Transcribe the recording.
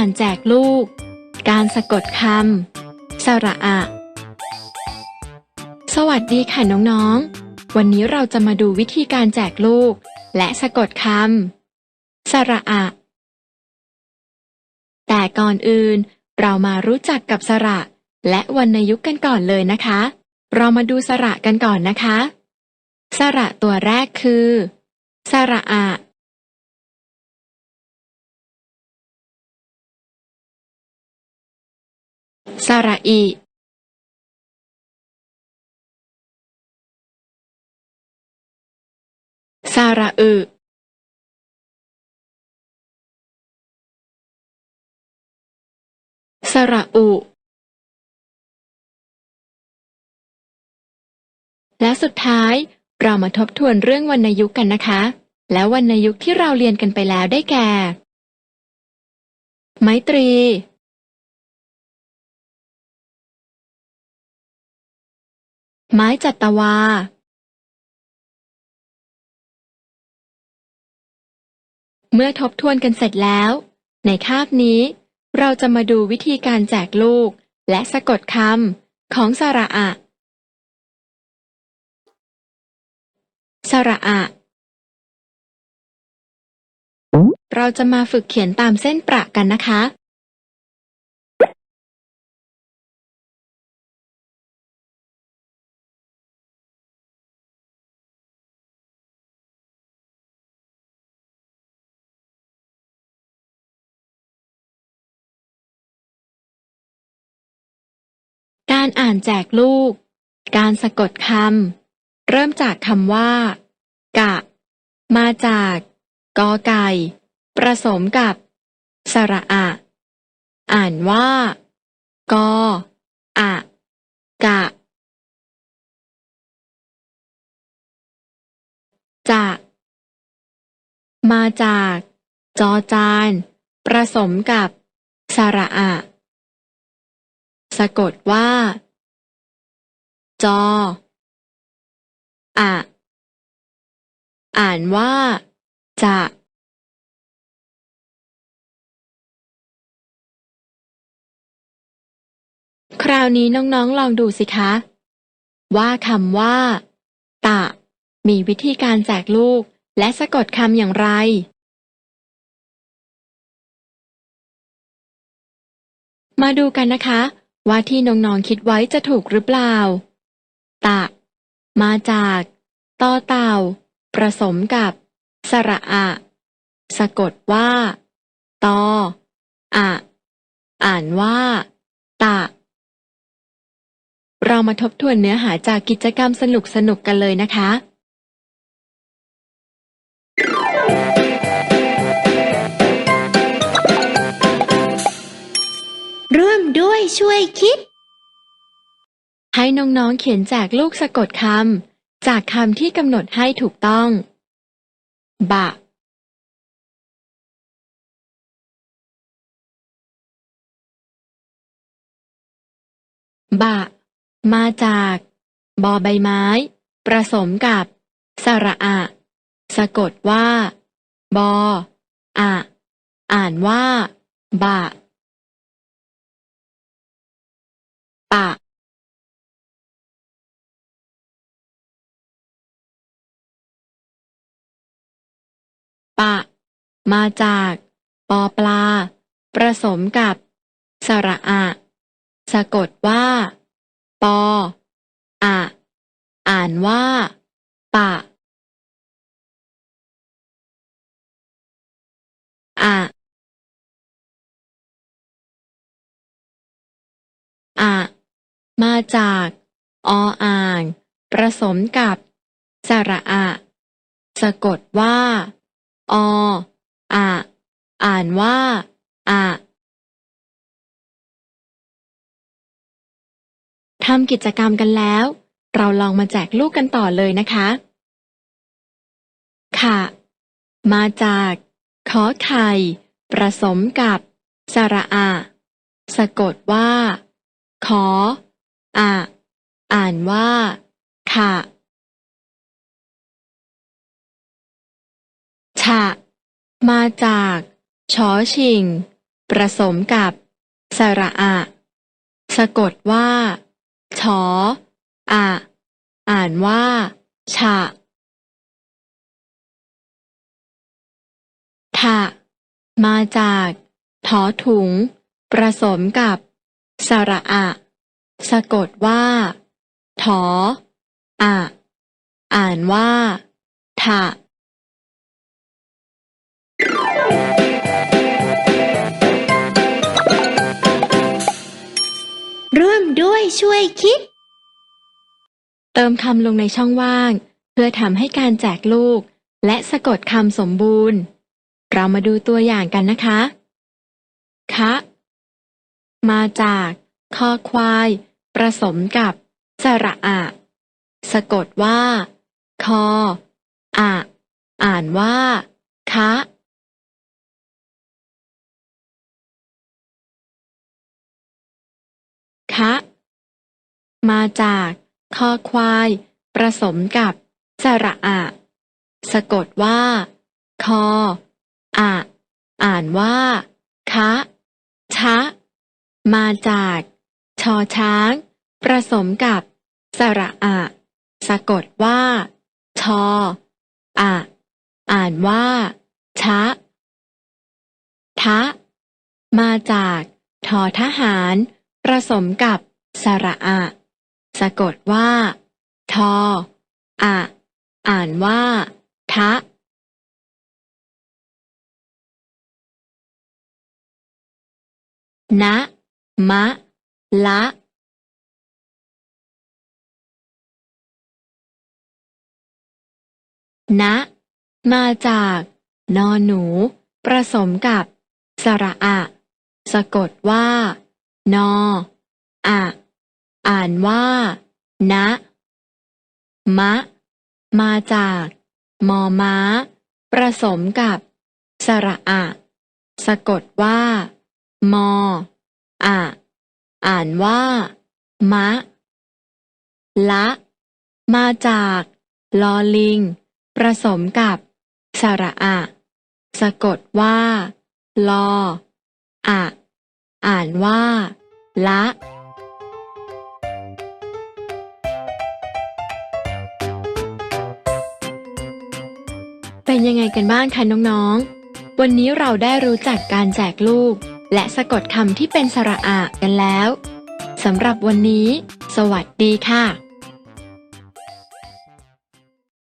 อ่านแจกลูก การสะกดคำสระอะ สวัสดีค่ะน้องๆ วันนี้เราจะมาดูวิธีการแจกลูก และสะกดคำสระอะ แต่ก่อนอื่น เรามารู้จักกับสระ และวรรณยุกต์กันก่อนเลยนะคะ เรามาดูสระกันก่อนนะคะ สระตัวแรกคือ สระอะ สระอิสระอึสระอุ และสุดท้ายเรามาทบทวนเรื่องวรรณยุกต์กันนะคะ แล้ววรรณยุกต์ที่เราเรียนกันไปแล้วได้แก่ ไมตรี ไม้จัตวาเมื่อทบทวนกันเสร็จแล้ว ในคาบนี้ เราจะมาดูวิธีการแจกลูก และสะกดคำของสระอะสระอะ เราจะมาฝึกเขียนตามเส้นประกันนะคะ การอ่านแจกลูก การสะกดคำ เริ่มจากคำว่า กะ มาจาก กอไก่ผสมกับ สระอะ อ่านว่า กอ อะ กะ จะ มาจาก จอจานผสมกับ สระอะะกดว่า จอ อะ อ่านว่า จะคราวนี้น้องๆ ลองดูสิคะ ว่าคำว่า ตะ มีวิธีการแจกลูก และสะกดคำอย่างไร มาดูกันนะคะ ว่าที่น้องๆคิดไว้จะถูกหรือเปล่า ตะ มาจากต่อเต่าผสมกับ สระอะ สะกดว่า ตอ อะ อ่านว่า ตะ เรามาทบทวนเนื้อหาจากกิจกรรมสนุกๆกันเลยนะคะ ร่วมด้วยช่วยคิด ให้น้องๆเขียนแจกลูกสะกดคำจากคำที่กำหนดให้ถูกต้อง บะ บะ มาจาก บอใบไม้ผสมกับ สระอะ สะกดว่า บอ อะ อ่านว่า บะ ปะปะ มาจาก ปอปลา ผสมกับ สระอะ สะกดว่า ปอ อะ อ่านว่า ปะอะ มาจาก ออ่างผสมกับ สระอะ สะกดว่า ออะอ่านว่า อะทำกิจกรรมกันแล้ว เราลองมาแจกลูกกันต่อเลยนะคะ ค่ะ มาจาก ขอไข่ผสมกับ สระอะ สะกดว่า ขอ อะอ่านว่าค่ะ ฉะ มาจาก ชอชิงประสมกับ สระอะ สะกดว่า ชอ อะอ่านว่า ฉะทะมาจากทอถุงประสมกับ สระอะ สะกดว่าทออะอ่านว่าทะร่วมด้วยช่วยคิด เติมคำลงในช่องว่าง เพื่อทำให้การแจกลูก และสะกดคำสมบูรณ์ เรามาดูตัวอย่างกันนะคะ คะ มาจากคอควาย ประสมกับสระอะ สะกดว่า คอ อะ อ่านว่า คะคะมาจากคอควาย ประสมกับสระอะ สะกดว่า คอ อะ อ่านว่า คะ ชะ มาจาก ชอช้าง ประสมกับ สระอะ สะกดว่า ชอ อะ อ่านว่า ชะ ทะ มาจากทอทหารประสมกับ สระอะ สะกดว่า ทอ อะ อ่านว่า ทะนะมะ ละ นะ มาจาก นอหนู ประสมกับ สระอะ สะกดว่า นออะอ่านว่า นะ มะ มาจาก มอม้า ประสมกับ สระอะ สะกดว่า มออะอ่านว่า มะ ละ มาจาก ลอลิง ประสมกับ สระอะ สะกดว่า ลอ อะ อ่านว่า ละเป็นยังไงกันบ้างคะน้องๆ วันนี้เราได้รู้จักการแจกลูก และสะกดคำที่เป็นสระอะกันแล้ว สำหรับวันนี้ สวัสดีค่ะ